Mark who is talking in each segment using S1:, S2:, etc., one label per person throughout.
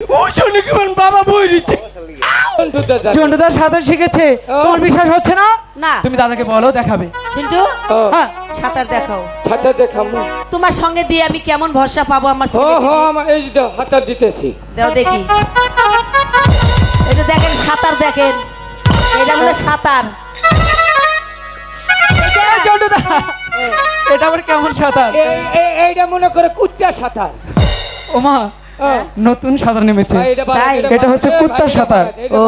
S1: ওই জন্য কেমন বাবা বই দিচ্ছে।
S2: চন্ডুদার সাঁতার শিখেছে। তোমার বিশ্বাস হচ্ছে না?
S3: না।
S2: তুমি দাদাকে বলো দেখাবে।
S3: চিন্টু
S2: হ্যাঁ
S3: সাঁতার দেখাও।
S4: হাতা দেখাম
S3: তোমার সঙ্গে দিয়ে আমি কেমন ভরসা পাবো আমার
S4: ও হো আমার এই যে দাও, হাতা দিতেছি।
S3: দাও দেখি। এটা দেখেন সাঁতার দেখেন। এটা হলো সাঁতার। এটা-
S2: আবার কেমন সাঁতার?
S4: এই- এই- এইটা মনে করে কুত্তা সাঁতার।
S2: ওমা নতুন সাঁতার নেমেছে।
S4: এটা বাদ,
S3: তাই?
S2: এটা হচ্ছে কুত্তার সাঁতার।
S3: ও।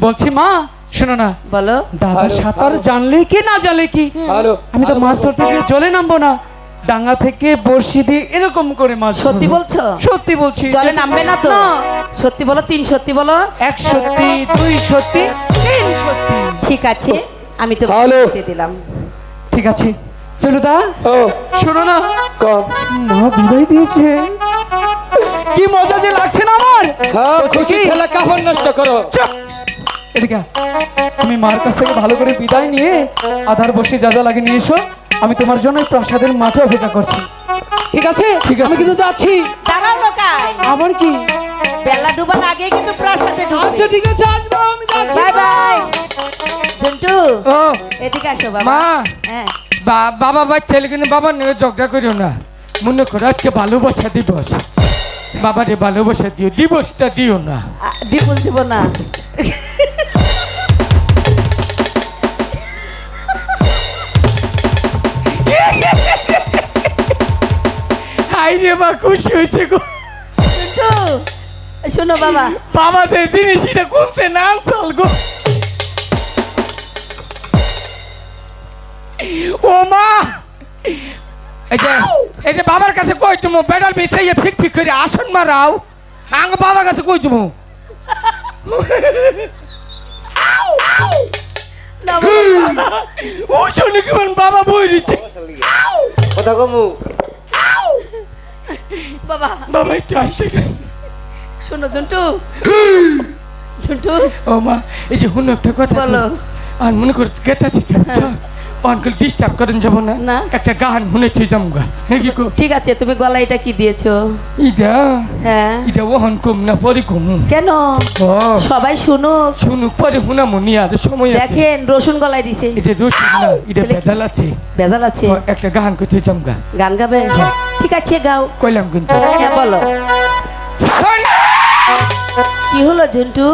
S2: বলছি মা শোনো না।
S3: বলো।
S2: দাদা সাঁতার জানলে কি না জানলে কি? আমি তো মাছ ধরতে গিয়ে জলে নামবো না। ডাঙ্গা থেকে বড়শি দিয়ে এরকম করে মাছ
S3: সত্যি বলছো?
S2: সত্যি বলছি।
S3: জলে নামবে না তো? সত্যি বলো তিন সত্যি বলো?
S2: এক সত্যি দুই সত্যি তিন সত্যি।
S3: ঠিক আছে আমি তো দিলাম।
S2: ঠিক আছে। চলো দা
S4: ও।
S2: শোনো না। মা বিদায় দিয়েছে। কি মজা যে লাগছে না আমার?
S4: হ্যাঁ খুশি খেলা কাপড় নষ্ট করো!
S2: এদিকে। তুমি মার কাছ থেকে ভালো করে বিদায় নিয়ে আধার বসে যা যা লাগে নিয়ে এসো। আমি তোমার জন্য প্রাসাদের মাঠে অপেক্ষা করছি। ঠিক আছে? ঠিক আছে। আমি কিন্তু যাচ্ছি।
S3: দাঁড়াও লোকাই।
S2: আমার কি?
S3: বেলা ডুবার আগে কিন্তু প্রাসাদে
S4: আচ্ছা ঠিক আছে আসব আমি যাচ্ছি।
S3: Bye bye. জন্টু
S1: ও
S3: এদিকে আসো বাবা।
S1: মা
S3: হ্যাঁ।
S1: বা- বাবা বাচ্চালে কিন্তু বাবা নিয়ে ঝগড়া করিও না। মনে করো আজকে ভালোবাসা দিবস। বাবারে ভালোবাসা দিও দিবসটা দিও না।
S3: ডিপোজ দিব না।
S1: হাই রে মা খুশি হয়েছে গো।
S3: শোনো বাবা।
S1: বাবা যে জিনিস এটা খুলতে না আনসাল গো। ও মা! এই যে এই যে বাবার কাছে কই তুমি? বেডাল বিছাইয়ে ফিক ফিক করে আসন মারাও। আঙ্গ বাবার কাছে কই তুমি?
S3: না, বাবা,
S1: ও জন্য কেমন বাবা বই দিচ্ছে।
S4: কথা কমু
S3: বাবা।
S1: বাবা একটু আসে
S3: শোনো জন্টু জন্টু
S1: ও মা এই যে হুন একটা কথা
S3: বলো।
S1: আর মনে করে গেতাছি অনকল ডিস্টার্ব করেন যাব না।
S3: না।
S1: একটা গান শুনেছি জমগা। হ্যাঁ কি
S3: ঠিক আছে তুমি গলা এটা কি দিয়েছ?
S1: ইটা
S3: হ্যাঁ।
S1: ইটা ওহন কম না পরে কম।
S3: কেন? সবাই শুনুক।
S1: শুনুক পরে হুনামো নিয়ে আর সময় আছে।
S3: দেখেন রসুন গলায় দিছে।
S1: এটা রসুন না এটা? বেজাল আছে।
S3: বেজাল আছে?
S1: একটা গান করতে জমগা।
S3: গান গাবে ঠিক আছে গাও।
S1: কইলাম কিন্তু।
S3: হ্যাঁ বলো।
S1: শোন!
S3: কি হলো ঝন্টু?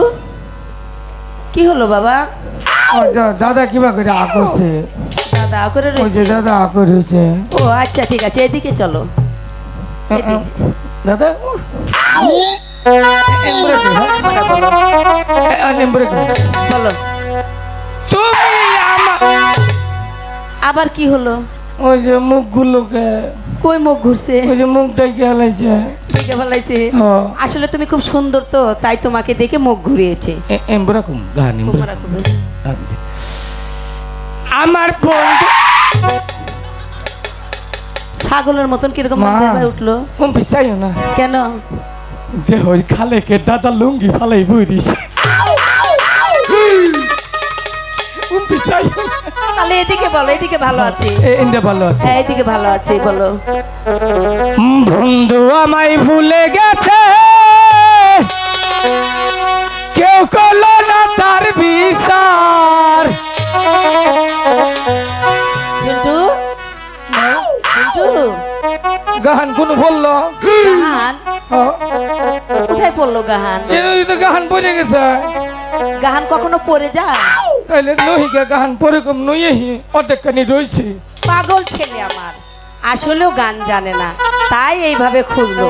S3: কি হলো বাবা?
S1: দাদা কিবা করে আকছে
S3: দাদা করে
S1: ওই যে
S3: রয়েছে
S1: দাদা আকরেছে
S3: ও আচ্ছা ঠিক আছে এদিকে চলো।
S1: দাদা করে, হ্যাঁ?
S3: বলো
S1: করে। তুমি
S3: আবার কি হলো
S1: ওই যে মুখগুলোকে
S3: কই মুখ ঘুরছে
S1: ওই যে মুখটাই গেলাইছে
S3: দেখে ফেলাইছে। আসলে তুমি খুব সুন্দর তো তাই তোমাকে দেখে মুখ ঘুরিয়েছে।
S1: এমব্রা কম গান আমার বন্ধু
S3: ছাগলের মতন কীরকম উঠল?
S1: না।
S3: কেন?
S1: দেহ খালে কে দাদা লুঙ্গি ফালাই বই দিছে।
S3: তাহলে এদিকে বলো এদিকে ভালো আছে।
S1: এ- এন্দে ভালো আছে।
S3: হ্যাঁ এদিকে ভালো আছে বলো।
S1: আমায় ভুলে গেছে। কেউ করল না তার বিচার।
S3: ঝন্টু
S1: গাহান কোন বলল?
S3: গাহান। কোথায় পড়ল গাহান?
S1: এই তো গাহান পড়ে গেছে।
S3: গাহান কখনো পড়ে যায়?
S1: তাহলে নহিকে গাহান পরে কম নইহি অর্ধেক কানি রয়েছে
S3: পাগল ছেলে আমার। আসলেও গান জানে না। তাই এইভাবে খুঁজলো